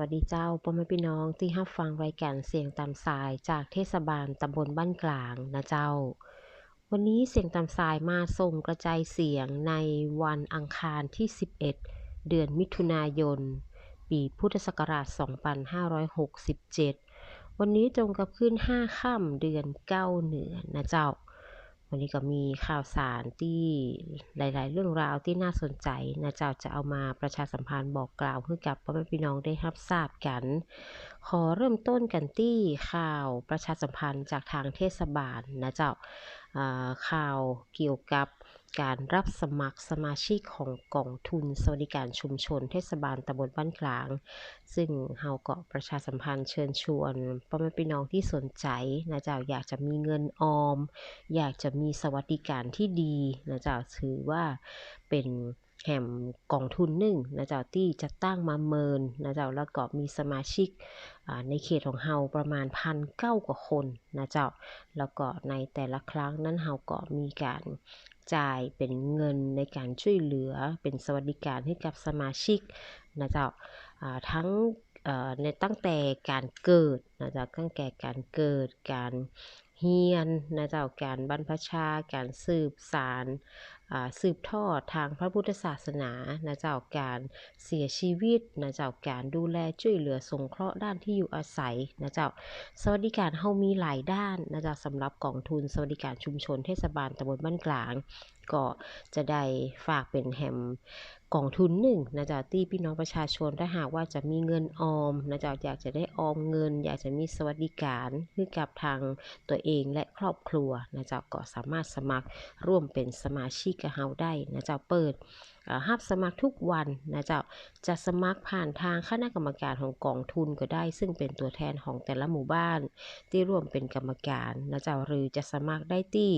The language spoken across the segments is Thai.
วัสดีเจ้าพ่อแม่พี่น้องที่รับฟังรายการเสียงตามสายจากเทศบาลตำบลบ้านกลางนะเจ้า วันนี้เสียงตามสายมาส่งกระจายเสียงในวันอังคารที่ 11 เดือนมิถุนายน ปีพุทธศักราช 2567 วันนี้ตรงกับขึ้น 5 ค่ำเดือนเก้าเหนือนะเจ้า วันนี้ก็มีข่าวสารที่หลาย ๆ เรื่องราวที่น่าสนใจนะเจ้าจะเอามาประชาสัมพันธ์บอกกล่าวเพื่อกับพ่อแม่พี่น้องได้รับทราบกัน ขอเริ่มต้นกันที่ข่าวประชาสัมพันธ์จากทางเทศบาลนะเจ้าข่าวเกี่ยวกับ การรับสมัครสมาชิกของกองทุนสวัสดิการชุมชนเทศบาลตำบลบ้านกลาง ซึ่งเฮาเก็ประชาสัมพันธ์เชิญชวนพ่อแม่พี่น้องที่สนใจนะเจ้าอยากจะมีเงินออม อยากจะมีสวัสดิการที่ดีนะเจ้าถือว่าเป็นแห่มกองทุนหนึ่งนะเจ้าที่จะตั้งมาเมินนะเจ้าแล้วก็มีสมาชิกในเขตของเฮาประมาณพันเก้ากว่าคนนะเจ้าแล้วก็ในแต่ละครั้งนั้นเฮาก็มีการ จ่ายเป็นเงินในการช่วยเหลือเป็นสวัสดิการให้กับสมาชิกนะเจ้าอ่าทั้งในตั้งแต่การเกิดนะเจ้าตั้งแต่การเกิดการเฮียนนะเจ้าการบรรพชาการสืบสาร สืบทอดทางพระพุทธศาสนานะเจ้าการเสียชีวิตนะเจ้าการดูแลช่วยเหลือสงเคราะห์ด้านที่อยู่อาศัยนะเจ้าสวัสดิการเฮามีหลายด้านนะจ๊ะสำหรับกองทุนสวัสดิการชุมชนเทศบาลตำบลบ้านกลางก็จะได้ฝากเป็นแฮม กองทุนหนึ่งนะจ๊ะที่พี่น้องประชาชนถ้าหากว่าจะมีเงินออมนะจ๊ะอยากจะได้ออมเงิน อยากจะมีสวัสดิการให้กับทางตัวเองและครอบครัวนะจ๊ะก็สามารถสมัครร่วมเป็นสมาชิกกับเฮาได้นะจ๊ะเปิดอ่ารับสมัครทุกวันนะเจ๊ะจะสมัครผ่านทางคณะกรรมการของกองทุนก็ได้ ซึ่งเป็นตัวแทนของแต่ละหมู่บ้าน ที่ร่วมเป็นกรรมการนะเจ้าหรือจะสมัครได้ที่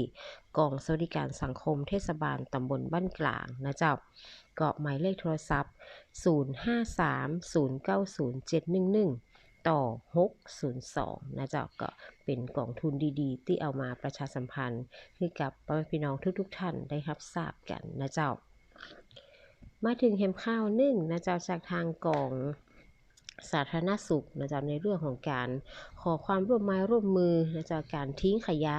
กองสวัสดิการสังคมเทศบาลตำบลบ้านกลางนะเจ้า ก็หมายเลขโทรศัพท์ 0530907111 ต่อ 602 นะเจ้าก็เป็นกองทุนดีๆ ที่เอามาประชาสัมพันธ์ให้กับพ่อพี่น้องทุกๆ ท่านได้รับทราบกันนะเจ้า มาถึงเห็มข้าวนึ่งนะเจ้าจากทางกอง สาธารณสุขนะจ๊ะในเรื่องของการขอความร่วมไม้ร่วมมือนะจ๊ะการทิ้งขยะ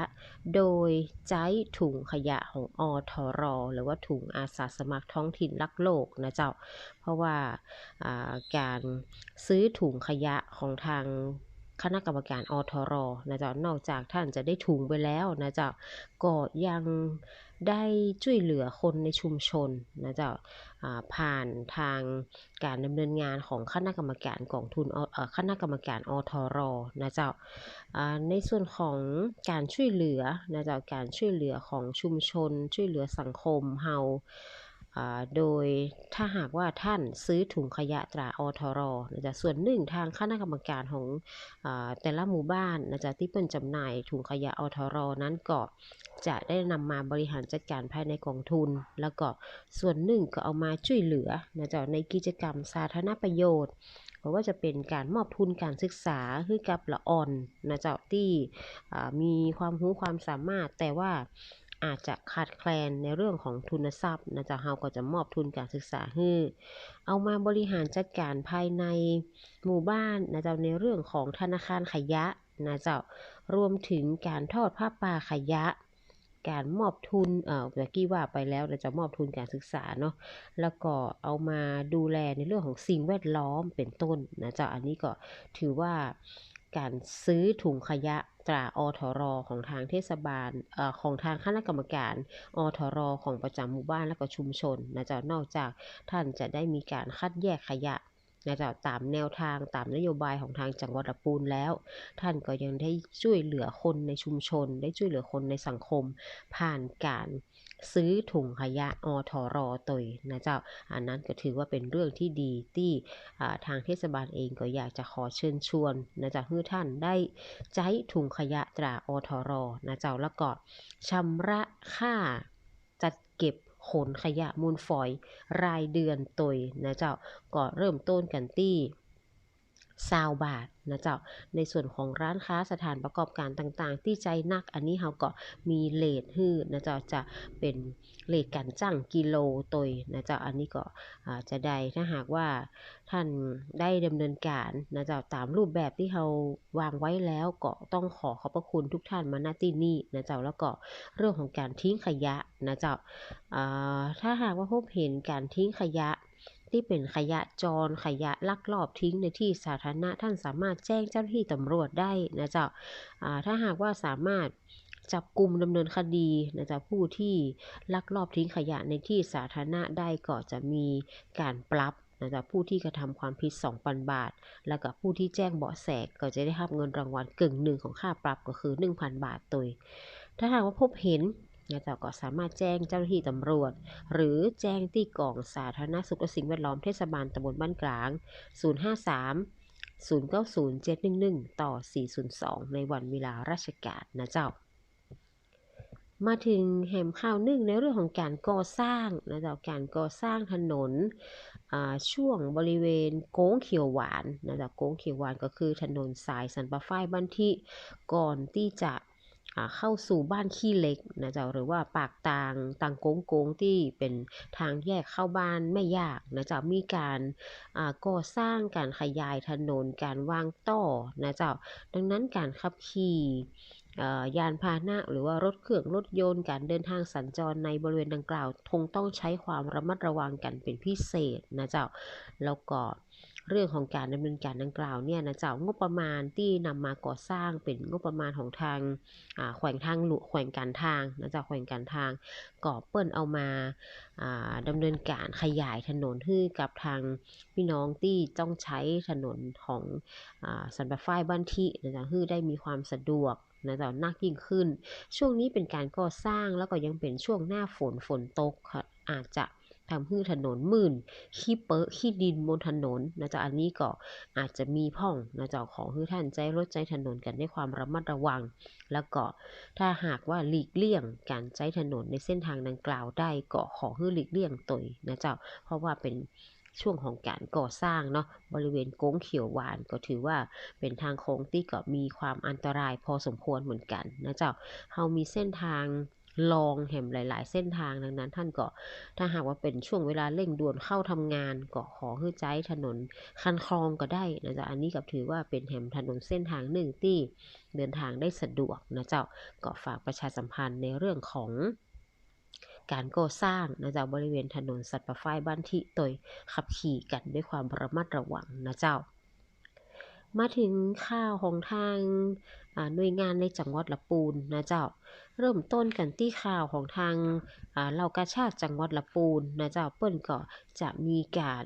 โดยใช้ถุงขยะของอทร หรือว่าถุงอาสาสมัครท้องถิ่นรักโลกนะเจ้าเพราะว่าอ่าการซื้อถุงขยะของทาง คณะกรรมการอทรนะเจ้านอกจากท่านจะได้ถุงไปแล้วนะเจ้าก็ยังได้ช่วยเหลือคนในชุมชนนะเจ้าผ่านทางการดำเนินงานของคณะกรรมการกองทุนอคณะกรรมการอทรนะเจ้าในส่วนของการช่วยเหลือนะเจ้าการช่วยเหลือของชุมชน ช่วยเหลือสังคมเฮา โดยถ้าหากว่าท่านซื้อถุงขยะตราอทรนะจ๊ะส่วนหนึ่งทางคณะกรรมการของอแต่ละหมู่บ้านนะจ๊ะที่เปิ้นจำหน่ายถุงขยะอทรนั้นก็จะได้นำมาบริหารจัดการภายในกองทุน แล้วก็ส่วนหนึ่งก็เอามาช่วยเหลือนะจ้าในกิจกรรมสาธารณประโยชน์เพราะว่าจะเป็นการมอบทุนการศึกษาให้กับละอ่อนนะเจ้าที่มีความรู้ความสามารถแต่ว่า อาจจะขาดแคลนในเรื่องของทุนทรัพย์นะเจ้าเฮาก็จะมอบทุนการศึกษาให้เอามาบริหารจัดการภายในหมู่บ้านนะเจ้าในเรื่องของธนาคารขยะนะเจ้ารวมถึงการทอดผ้าป่าขยะ การมอบทุนเอ่อเมื่อกี้ว่าไปแล้วเราจะมอบทุนการศึกษาเนาะแล้วก็เอามาดูแลในเรื่องของสิ่งแวดล้อมเป็นต้นนะเจ้าอันนี้ก็ถือว่า การซื้อถุงขยะตราอทรของทางเทศบาลอของทางคณะกรรมการอทรของประจำหมู่บ้านและก็ชุมชนนะจ้านอกจากท่านจะได้มีการคัดแยกขยะนะจ้าตามแนวทางตามนโยบายของทางจังหวัดลำพูนแล้ว ท่านก็ยังได้ช่วยเหลือคนในชุมชน ได้ช่วยเหลือคนในสังคม ผ่านการ ซื้อถุงขยะอทรอตยนะเจ้า อันนั้นก็ถือว่าเป็นเรื่องที่ดีที่ทางเทศบาลเองก็อยากจะขอเชิญชวนนะจ๊ะให้ท่านได้ใช้ถุงขยะตราอทรอนะเจ้าแล้วก็ชำระค่าจัดเก็บขนขยะมูลฝอยรายเดือนตยนะเจ้าก็เริ่มต้นกันที่ 20บาทนะเจ้า ในส่วนของร้านค้าสถานประกอบการต่างๆ ที่ใจนักอันนี้เราก็มีเลทฮื้อนะเจ้าจะเป็นเลทการจ้างกิโลตยนะเจ้าอันนี้ก็จะได้ถ้าหากว่าท่านได้ดำเนินการนะเจ้าตามรูปแบบที่เราวางไว้แล้วก็ต้องขอขอบพระคุณทุกท่านมาณที่นี่นะเจ้าแล้วก็เรื่องของการทิ้งขยะนะเจ้าถ้าหากว่าพบเห็นการทิ้งขยะ ที่เป็นขยะจรขยะลักลอบทิ้งในที่สาธารณะท่านสามารถแจ้งเจ้าหน้าที่ตำรวจได้นะเจ้าถ้าหากว่าสามารถจับกลุ่มดำเนินคดีนะจ๊ะผู้ที่ลักลอบทิ้งขยะในที่สาธารณะได้ก็จะมีการปรับนะจ๊ะผู้ที่กระทำความผิด 2,000 บาท แล้วก็ผู้ที่แจ้งเบาะแสก็จะได้รับเงินรางวัลกึ่งหนึ่งของค่าปรับก็คือ 1,000 บาทตัวถ้าหากว่าพบเห็น นะจ๊ะก็สามารถแจ้งเจ้าหน้าที่ตำรวจ หรือแจ้งที่กองสาธารณสุขและสิ่งแวดล้อมเทศบาลตำบลบ้านกลาง 053 090 711 ต่อ 402 ในวันเวลาราชการนะเจ้า มาถึงแหมข่าวหนึ่งในเรื่องของการก่อสร้างนะจ๊ะการก่อสร้างถนนช่วงบริเวณโค้งเขียวหวานนะจ๊ะโค้งเขียวหวานก็คือถนนสายสันปะฝ้ายบ้านที่ก่อนที่จะ เข้าสู่บ้านขี้เล็กนะจ๊ะหรือว่าปากตางตังโก้งที่เป็นทางแยกเข้าบ้านไม่ยากนะจ๊ะมีการก่อสร้างการขยายถนนการวางต่อนะจ๊ะดังนั้นการขับขี่ยานพาหนะหรือว่ารถเครื่องรถยนต์การเดินทางสัญจรในบริเวณดังกล่าวคงต้องใช้ความระมัดระวังกันเป็นพิเศษนะเจ้าแล้วก็ เรื่องของการดำเนินการดังกล่าวเนี่ยนะเจ้างบประมาณที่นำมาก่อสร้างเป็นงบประมาณของทางแขวงทางหลวงแขวงการทางนะเจ้าแขวงการทางก่อเปิ้นเอามาดำเนินการขยายถนนให้กับทางพี่น้องที่ต้องใช้ถนนของสันปะฝ้ายบ้านที่นะจ๊ะให้ได้มีความสะดวกนะจ๊ะนักยิ่งขึ้น ช่วงนี้เป็นการก่อสร้างแล้วก็ยังเป็นช่วงหน้าฝนฝนตกค่ะอาจจะ ทำให้ถนนมื่น ขี้เปอะขี้ดินบนถนนนะจ๊ะอันนี้ก็อาจจะมีพ่องนะจ๊ะของให้ท่านใจรถใจถนนกันด้วยความระมัดระวัง แล้วก็ถ้าหากว่าหลีกเลี่ยงการใช้ถนนในเส้นทางดังกล่าวได้ก็ขอให้หลีกเลี่ยงตัวนะจ๊ะเพราะว่าเป็นช่วงของการก่อสร้างเนาะบริเวณโค้งเขียวหวานก็ถือว่าเป็นทางโค้งที่ก็มีความอันตรายพอสมควรเหมือนกันนะเจ้าเฮามีเส้นทาง ลองแห่มหลาย ๆ เส้นทางดังนั้น ท่านก็ถ้าหากว่าเป็นช่วงเวลาเร่งด่วนเข้าทำงานก็ขอให้ใจถนนคันคลองก็ได้นะจ๊ะอันนี้ก็ถือว่าเป็นแห่มถนนเส้นทางหนึ่งที่เดินทางได้สะดวกนะเจ้าก็ฝากประชาสัมพันธ์ในเรื่องของการก่อสร้างนะเจ๊ะบริเวณถนนสัตว์ประไฟบ้านที่ตยขับขี่กันด้วยความระมัดระวังนะเจ้า มาถึงข่าวของทางหน่วยงานในจังหวัดละปูนนะเจ้า เริ่มต้นกันที่ข่าวของทางเหล่ากาชาติจังหวัดละปูนนะเจ้าเปิ้นก็จะมีการ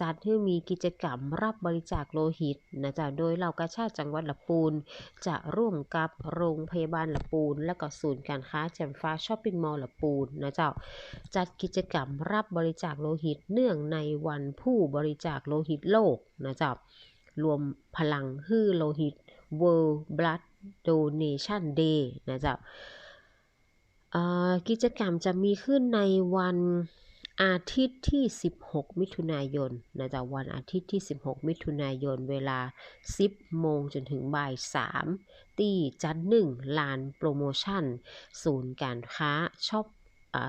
จัดให้มีกิจกรรมรับบริจาคโลหิตนะจ๊ะโดยเหล่ากาชาติจังหวัดละปูน จะร่วมกับโรงพยาบาลละปูน และก็ศูนย์การค้าแจ่มฟ้าช้อปปิ้งมอลล์ละปูนนะเจ้าจัดกิจกรรมรับบริจาคโลหิตเนื่องในวันผู้บริจาคโลหิตโลกนะเจ้า รวมพลังฮื้อโลหิต World Blood Donation Day นะเจ้ากิจกรรมจะมีขึ้นในวันอาทิตย์ที่ 16 มิถุนายนนะจ๊ะวันอาทิตย์ที่ 16 มิถุนายน เวลา 10 โมงจนถึงบ่าย3ที่จันหนึ่งลานโปรโมชั่น ศูนย์การค้าช็อป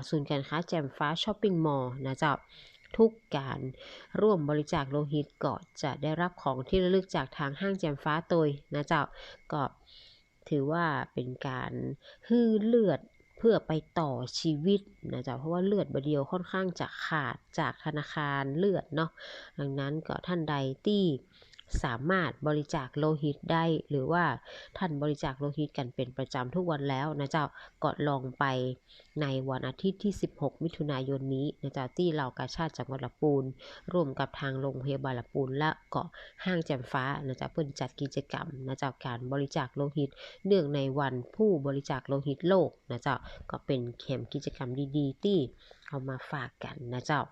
ศูนย์การค้าแจมฟ้าช้อปปิ้งมอลล์นะจ๊ะ ทุกการร่วมบริจาคโลหิตก็จะได้รับของที่ระลึกจากทางห้างแจมฟ้าตยนะจ๊ะก็ถือว่าเป็นการฮื้อเลือดเพื่อไปต่อชีวิตนะจ๊ะเพราะว่าเลือดบเดียวค่อนข้างจะขาดจากธนาคารเลือดเนาะดังนั้นก็ท่านใดที่ สามารถบริจาคโลหิตได้หรือว่าท่านบริจาคโลหิตกันเป็นประจำทุกวันแล้วนะเจ้าก็ลองไปในวันอาทิตย์ที่ 16 มิถุนายนนี้นะเจ้าที่เหล่ากาชาติจังหวัดละปูน ร่วมกับทางโรงพยาบาลละปูน และเกาะห้างแจ่มฟ้านะเจ้าเพิ่นจัดกิจกรรมนะเจ้าการบริจาคโลหิต เนื่องในวันผู้บริจาคโลหิตโลกนะเจ้าก็เป็นเข็มกิจกรรมดีๆ ที่เอามาฝากกันนะเจ้า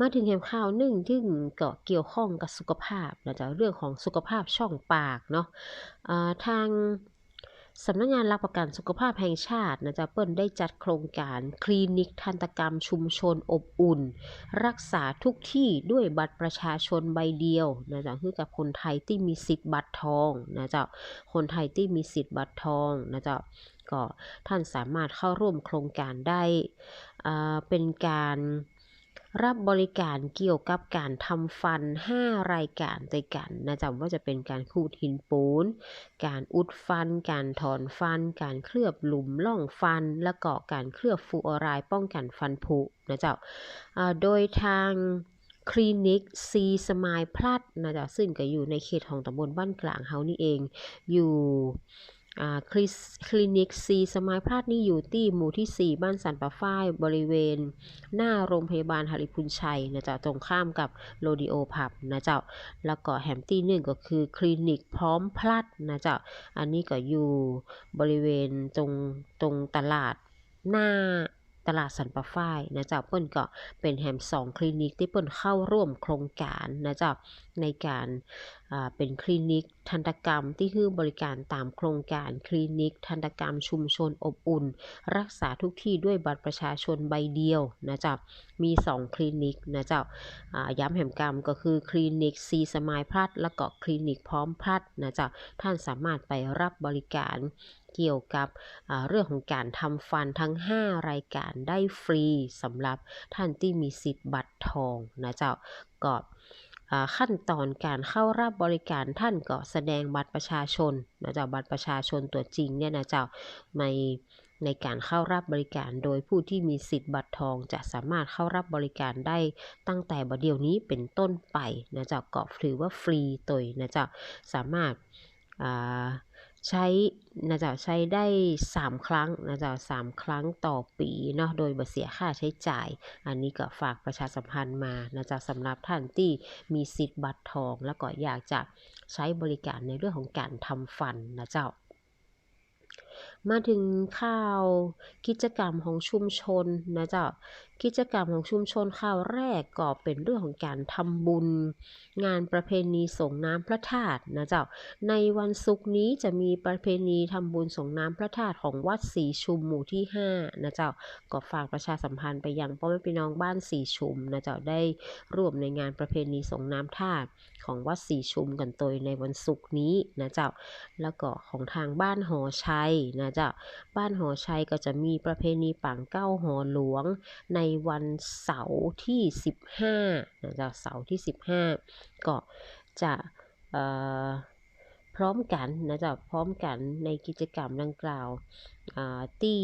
มาถึงเหมข่าวหนึ่งที่ก็เกี่ยวข้องกับสุขภาพนะจ๊ะเรื่องของสุขภาพช่องปากเนาะะทางสำนักงานหลักประกันสุขภาพแห่งชาตินะจ๊ะเปิ้นได้จัดโครงการคลินิกทันตกรรมชุมชนอบอุ่น รักษาทุกที่ด้วยบัตรประชาชนใบเดียวนะจ๊ะคือกับคนไทยที่มีสิทธิ์บัตรทองนะจ๊ะคนไทยที่มีสิทธิ์บัตรทองนะจ๊ะก็ท่านสามารถเข้าร่วมโครงการได้เป็นการ รับบริการเกี่ยวกับการทำฟัน 5 รายการด้วยกันนะจ๊ะว่าจะเป็นการขูดหินปูน การอุดฟัน การถอนฟัน การเคลือบหลุมร่องฟัน แล้วก็การเคลือบฟูออไรด์ป้องกันฟันผุนะจ้าอ่าโดยทางคลินิกซีสมายพลัดนะจ๊ะซึ่งก็อยู่ในเขตของตำบลบ้านกลางเฮานี่เอง อยู่ คลิสคลินิกซีสมายพลาดนี่อยู่ที่หมู่ที่ 4 บ้านสันปะฝ้ายบริเวณ หน้าโรงพยาบาลหริพุนชัยนะจ๊ะตรงข้ามกับโรดิโอผับนะเจ้าแล้วก็แฮมที่หนึ่งก็คือคลินิกพร้อมพลัดนะเจ้าอันนี้ก็อยู่บริเวณตรงตรงตลาดหน้า ตลาดสันปะฝ้ายนะเจ้าเปิ้นก็เป็นแฮมสองคลินิกที่เปิ้นเข้าร่วมโครงการนะเจ้าในการเป็นคลินิกทันตกรรมที่คือบริการตามโครงการคลินิก ทันตกรรมชุมชนอบอุ่น รักษาทุกที่ด้วยบัตรประชาชนใบเดียวนะจ้ามี 2 คลินิกนะจ้าอ่าย้ำแหมกรรมก็คือคลินิกซีสมายพลัดแล้วก็คลินิกพร้อมพลัดนะจ้าท่านสามารถไปรับบริการ เกี่ยวกับเรื่องของการทำฟันทั้ง 5 รายการได้ฟรีสำหรับท่านที่มีสิทธิ์บัตรทองนะเจ้าก็ขั้นตอนการเข้ารับบริการท่านก็แสดงบัตรประชาชนนะเจ้าบัตรประชาชนตัวจริงเนี่ยนะเจ้าในในการเข้ารับบริการโดยผู้ที่มีสิทธิ์บัตรทองจะสามารถเข้ารับบริการได้ตั้งแต่บัดเดี๋ยวนี้เป็นต้นไปนะเจ้าก็ถือว่าฟรีตัวนะเจ้าสามารถอ่า ใช้นะเจ้าใช้ได้ 3 ครั้งนะเจ้า3ครั้งต่อปีเนาะโดยบ่เสียค่าใช้จ่าย อันนี้ก็ฝากประชาสัมพันธ์มานะเจ้าสำหรับท่านที่มีสิทธิ์บัตรทอง แล้วก็อยากจะใช้บริการในเรื่องของการทำฟันนะเจ้ามาถึงข่าวกิจกรรมของชุมชนนะเจ้ากิจกรรมของชุมชนข่าวแรกก็เป็นเรื่องของการทำบุญ งานประเพณีส่งน้ำพระธาตุนะเจ้า ในวันศุกร์นี้จะมีประเพณีทำบุญส่งน้ำพระธาตุของวัดสีชุมหมู่ที่5นะเจ้าก็ฝากประชาสัมพันธ์ไปยังพ่อแม่พี่น้องบ้านสีชุมนะเจ้าได้ร่วมในงานประเพณีส่งน้ำธาตุของวัดสีชุมกันโดยในวันศุกร์นี้นะเจ้า แล้วก็ของทางบ้านหอชัยนะเจ้า บ้านหอชัยก็จะมีประเพณีปังเก้าหอหลวงในวันเสาร์ที่ 15นะจ้าเสาร์ที่ 15 ก็จะพร้อมกันนะจ้าพร้อมกันในกิจกรรมดังกล่าวที่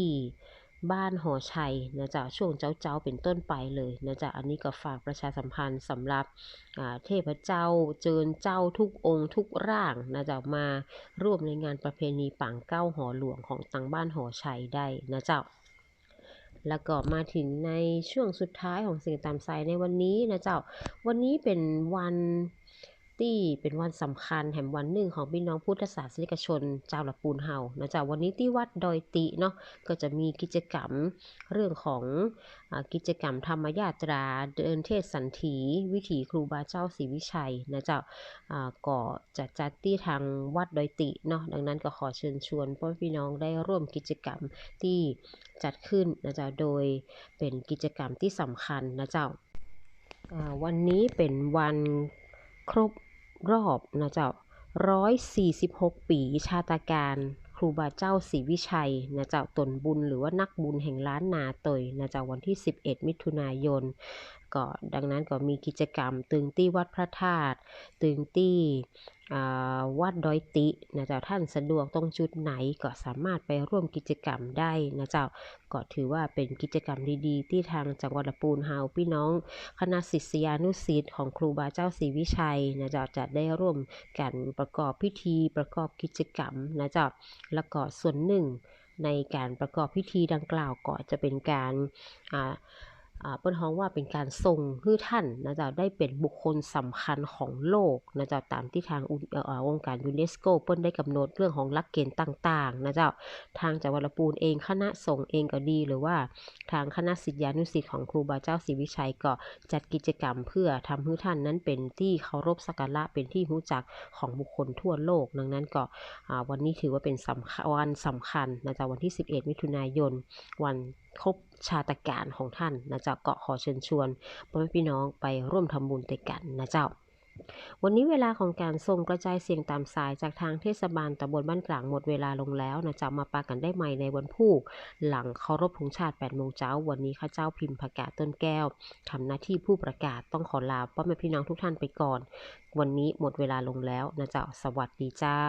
บ้านหอชัยนะจ้าช่วงเจ้าๆเป็นต้นไปเลยนะจ้าอันนี้ก็ฝากประชาสัมพันธ์สำหรับเทพเจ้าเจิญเจ้าทุกองค์ทุกร่างนะจ้ามาร่วมในงานประเพณีปังเก้าหอหลวงของตังบ้านหอชัยได้นะจ้า แล้วก็มาถึงในช่วงสุดท้ายของสิ่งตามใจในวันนี้นะเจ้า วันนี้เป็นวัน ที่เป็นวันสำคัญแห่งวันหนึ่งของพี่น้องพุทธศาสนิกชนเจ้าละปูนเฮานะจ้าวันนี้ที่วัดดอยติเนาะก็จะมีกิจกรรมเรื่องของอกิจกรรมธรรมยาตราเดินเทศสันถีวิถีครูบาเจ้าศรีวิชัยนะเจ้าอ่าก็จะจัดที่ทางวัดดอยติเนาะดังนั้นก็ขอเชิญชวนพ่อพี่น้องได้ร่วมกิจกรรมที่จัดขึ้นนะเจ้าโดยเป็นกิจกรรมที่สำคัญนะเจ้าอ่าวันนี้เป็นวันครบ รอบนะเจ้า146ปีชาตการครูบาเจ้าศรีวิชัยนะเจ้าตนบุญหรือว่านักบุญแห่งล้านนาเตยนะเจ้าวันที่ 11 มิถุนายน ก็ดังนั้นก็มีกิจกรรม ตึงที่วัดพระธาตุตึงที่อ่าวัดดอยตินะเจ้าท่านสะดวกตรงจุดไหนก็สามารถไปร่วมกิจกรรมได้นะเจ้าก็ถือว่าเป็นกิจกรรมดีๆ ที่ทางจังหวัดลำปูนเฮาพี่น้อง คณะศิษยานุศิษย์ของครูบาเจ้าศรีวิชัยนะเจ้าจะได้ร่วมกันประกอบพิธีประกอบกิจกรรมนะเจ้าแล้วก็ส่วนหนึ่งในการประกอบพิธีดังกล่าวก็จะเป็นการอ่า เปิ้นฮ้องว่าเป็นการส่งให้อท่านนะเจ้าได้เป็นบุคคลสำคัญของโลกนะเจ้าตามที่ทางองค์การยูเนสโกเปิ้นได้กำหนดเรื่องของหลักเกณฑ์ต่างๆนะเจ้าทางจังหวัดลำพูนเองคณะสงฆ์เองก็ดี หรือว่าทางคณะศิษยานุศิษย์ของครูบาเจ้าศรีวิชัยก็จัดกิจกรรมเพื่อทำให้อท่านนั้นเป็นที่เคารพสักการะเป็นที่รู้จักของบุคคลทั่วโลก ดังนั้นก็วันนี้ถือว่าเป็นสำคัญวันสำคัญนะเจ้าวันที่ 11 มิถุนายนวัน ครบชาตการของท่านนะเจ้าก็ขอเชิญชวนพ่อแม่พี่น้องไปร่วมทำบุญด้วยกันนะเจ้า วันนี้เวลาของการส่งกระจายเสียงตามสายจากทางเทศบาลตำบลบ้านกลางหมดเวลาลงแล้วนะจะมาปากันได้ใหม่ในวันพุธหลังเคารพธงชาติ8โมงเช้าวันนี้ข้าเจ้าพิมพ์ประกาศต้นแก้วทำหน้าที่ผู้ประกาศต้องขอลาพ่อแม่พี่น้องทุกท่านไปก่อน วันนี้หมดเวลาลงแล้วนะเจ้าสวัสดีเจ้า